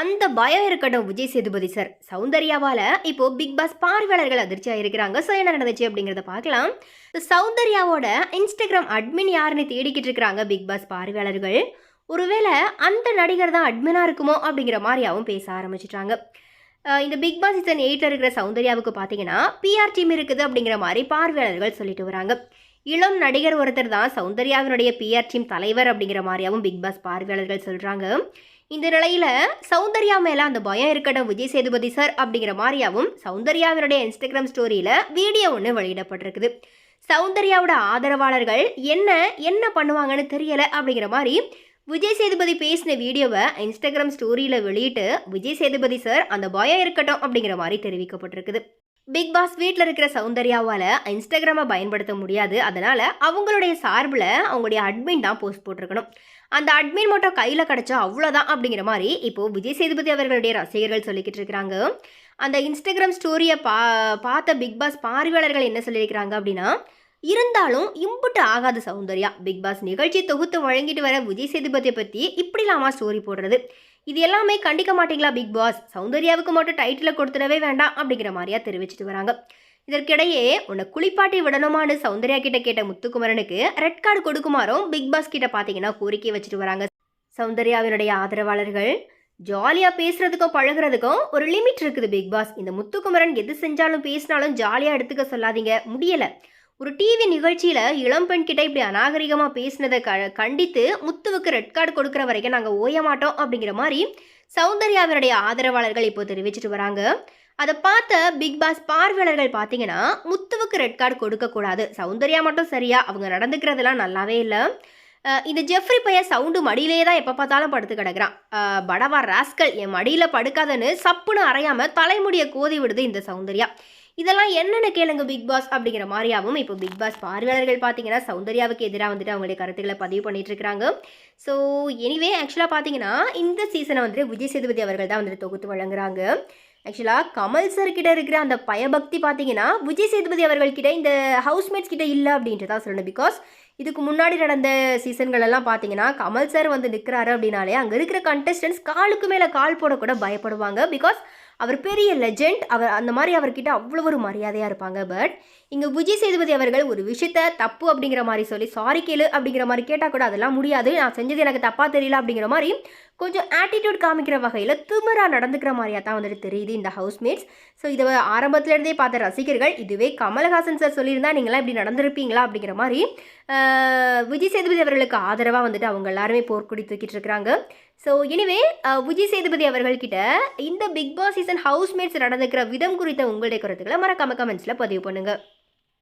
அந்த பயம் இருக்கட்டும் விஜய் சேதுபதி சார் சௌந்தர்யாவால இப்போ பிக் பாஸ் பார்வையாளர்கள் அதிர்ச்சியா இருக்கிறாங்க. ஸோ என்ன நடந்துச்சு அப்படிங்கிறத பார்க்கலாம். சௌந்தர்யாவோட இன்ஸ்டாகிராம் அட்மின் யாருன்னு தேடிக்கிட்டு இருக்கிறாங்க பிக் பாஸ் பார்வையாளர்கள். ஒருவேளை அந்த நடிகர் தான் அட்மினா இருக்குமோ அப்படிங்கிற மாதிரியாவும் பேச ஆரம்பிச்சிட்டாங்க. இந்த பிக் பாஸ் சீசன் எயிட்டில் இருக்கிற சௌந்தர்யாவுக்கு பார்த்தீங்கன்னா பிஆர் டீம் இருக்குது அப்படிங்கிற மாதிரி பார்வையாளர்கள் சொல்லிட்டு வராங்க. இளம் நடிகர் ஒருத்தர் தான் சௌந்தர்யாவினுடைய பிஆர் டீம் தலைவர் அப்படிங்கிற மாதிரியாவும் பிக் பாஸ் பார்வையாளர்கள் சொல்கிறாங்க இந்த நிலையில் சௌந்தர்யா மேலே அந்த பயம் இருக்கட்டும் விஜய் சேதுபதி சார் அப்படிங்கிற மாதிரியாவும் சௌந்தர்யாவினுடைய இன்ஸ்டாகிராம் ஸ்டோரியில் வீடியோ ஒன்று வெளியிடப்பட்டிருக்குது. சௌந்தர்யாவோட ஆதரவாளர்கள் என்ன என்ன பண்ணுவாங்கன்னு தெரியலை அப்படிங்கிற மாதிரி விஜய் சேதுபதி பேசின வீடியோவை இன்ஸ்டாகிராம் ஸ்டோரியில் வெளியிட்டு விஜய் சேதுபதி சார் அந்த பயம் இருக்கட்டும் அப்படிங்கிற மாதிரி தெரிவிக்கப்பட்டிருக்குது. பிக் பாஸ் வீட்டில் இருக்கிற சௌந்தர்யாவால் இன்ஸ்டாகிராமை பயன்படுத்த முடியாது. அதனால் அவங்களுடைய சார்பில் அவங்களுடைய அட்மின் தான் போஸ்ட் போட்டிருக்கணும். அந்த அட்மின் மட்டும் கையில் கிடச்சா அவ்வளோதான் அப்படிங்கிற மாதிரி இப்போ விஜய் சேதுபதி அவர்களுடைய ரசிகர்கள் சொல்லிக்கிட்டு இருக்கிறாங்க. அந்த இன்ஸ்டாகிராம் ஸ்டோரியை பா பார்த்த பிக் பாஸ் பார்வையாளர்கள் என்ன சொல்லியிருக்கிறாங்க அப்படின்னா இருந்தாலும் இம்புட்டு ஆகாது சௌந்தர்யா. பிக் பாஸ் நிகழ்ச்சி தொகுத்து வழங்கிட்டு வர விஜய் சேதுபதியை பற்றி இப்படிலாமா ஸ்டோரி போடுறது? இது எல்லாமே கண்டிக்க மாட்டீங்களா பிக் பாஸ் சௌந்தர்யாவுக்கு மட்டும் டைட்டில் கொடுத்துடவே வேண்டாம் அப்படிங்கிற மாதிரியா தெரிவிச்சிட்டு வராங்க. இதற்கிடையே உன்னை குளிப்பாட்டி விடணுமான்னு சௌந்தர்யா கிட்ட கேட்ட முத்துக்குமரனுக்கு ரெட் கார்டு கொடுக்குமாறும் பிக் பாஸ் கிட்ட பார்த்தீங்கன்னா கோரிக்கை வச்சுட்டு வராங்க. சௌந்தர்யாவினுடைய ஆதரவாளர்கள் ஜாலியாக பேசுறதுக்கும் பழகுறதுக்கும் ஒரு லிமிட் இருக்குது பிக் பாஸ் இந்த முத்துக்குமரன் எது செஞ்சாலும் பேசினாலும் ஜாலியாக எடுத்துக்க சொல்லாதீங்க. முடியலை. ஒரு டிவி நிகழ்ச்சியில் இளம்பெண் கிட்ட இப்படி அநாகரிகமாக பேசினதை க கண்டித்து முத்துவுக்கு ரெட் கார்டு கொடுக்குற வரைக்கும் நாங்கள் ஓய மாட்டோம் அப்படிங்கிற மாதிரி சௌந்தர்யாவினுடைய ஆதரவாளர்கள் இப்போ தெரிவிச்சிட்டு வராங்க. அதை பார்த்த பிக் பாஸ் பார்வையாளர்கள் பார்த்தீங்கன்னா முத்துவுக்கு ரெட் கார்டு கொடுக்கக்கூடாது சௌந்தர்யா மட்டும் சரியா அவங்க நடந்துக்கிறதெல்லாம் நல்லாவே இல்லை. இந்த ஜெஃப்ரி பையன் சவுண்டு மடியிலே தான் எப்போ பார்த்தாலும் படுத்து கிடக்குறான். படவா ராஸ்கல் என் மடியில் படுக்காதன்னு சப்புன்னு அறையாமல் தலைமுடியை கோதி விடுது இந்த சௌந்தர்யா. இதெல்லாம் என்னென்னு கேளுங்க பிக் பாஸ் அப்படிங்கிற மாதிரியாகவும் இப்போ பிக் பாஸ் பார்வையாளர்கள் பார்த்தீங்கன்னா சௌந்தர்யாவுக்கு எதிராக வந்துட்டு அவங்களுடைய கருத்துக்களை பதிவு பண்ணிட்டு இருக்கிறாங்க ஸோ எனிவே ஆக்சுவலாக பார்த்தீங்கன்னா இந்த சீசனை வந்துட்டு விஜய் சேதுபதி அவர்கள் தான் வந்துட்டு தொகுத்து வழங்குறாங்க. ஆக்சுவலாக கமல் சார் கிட்ட இருக்கிற அந்த பயபக்தி பார்த்தீங்கன்னா விஜய் சேதுபதி அவர்கள்கிட்ட இந்த ஹவுஸ்மேட்ஸ் கிட்ட இல்லை அப்படின்றதா சொல்லணும். பிகாஸ் இதுக்கு முன்னாடி நடந்த சீசன்கள் எல்லாம் பார்த்தீங்கன்னா கமல் சார் வந்து நிற்கிறாரு அப்படின்னாலே அங்கே இருக்கிற கண்டஸ்டன்ஸ் காலுக்கு மேலே கால் போடக்கூட பயப்படுவாங்க. பிகாஸ் அவர் பெரிய லெஜெண்ட் அவர் அந்த மாதிரி அவர்கிட்ட அவ்வளோ ஒரு மரியாதையாக இருப்பாங்க. பட் இங்கே விஜய் சேதுபதி அவர்கள் ஒரு விஷயத்த தப்பு அப்படிங்கிற மாதிரி சொல்லி சாரி கேளு அப்படிங்கிற மாதிரி கேட்டால் கூட அதெல்லாம் முடியாது. நான் செஞ்சது எனக்கு தப்பாக தெரியல அப்படிங்கிற மாதிரி கொஞ்சம் ஆட்டிடியூட் காமிக்கிற வகையில் திமிரா நடந்துக்கிற மாதிரியா தான் வந்துட்டு தெரியுது இந்த ஹவுஸ்மேட்ஸ் ஸோ இதை ஆரம்பத்துலேருந்தே பார்த்த ரசிகர்கள் இதுவே கமல்ஹாசன் சார் சொல்லியிருந்தா நீங்களாம் இப்படி நடந்திருப்பீங்களா அப்படிங்கிற மாதிரி விஜய் சேதுபதி அவர்களுக்கு ஆதரவாக வந்துட்டு அவங்க எல்லாருமே போர்க்குடி தூக்கிட்டு இருக்கிறாங்க. ஸோ எனிவே விஜய் சேதுபதி அவர்கள்கிட்ட இந்த பிக் பாஸ் சீசன் ஹவுஸ்மேட்ஸ் நடந்துக்கிற விதம் குறித்த உங்களுடைய கருத்துக்களை மறக்காம கமெண்ட்ஸில் பதிவு பண்ணுங்கள்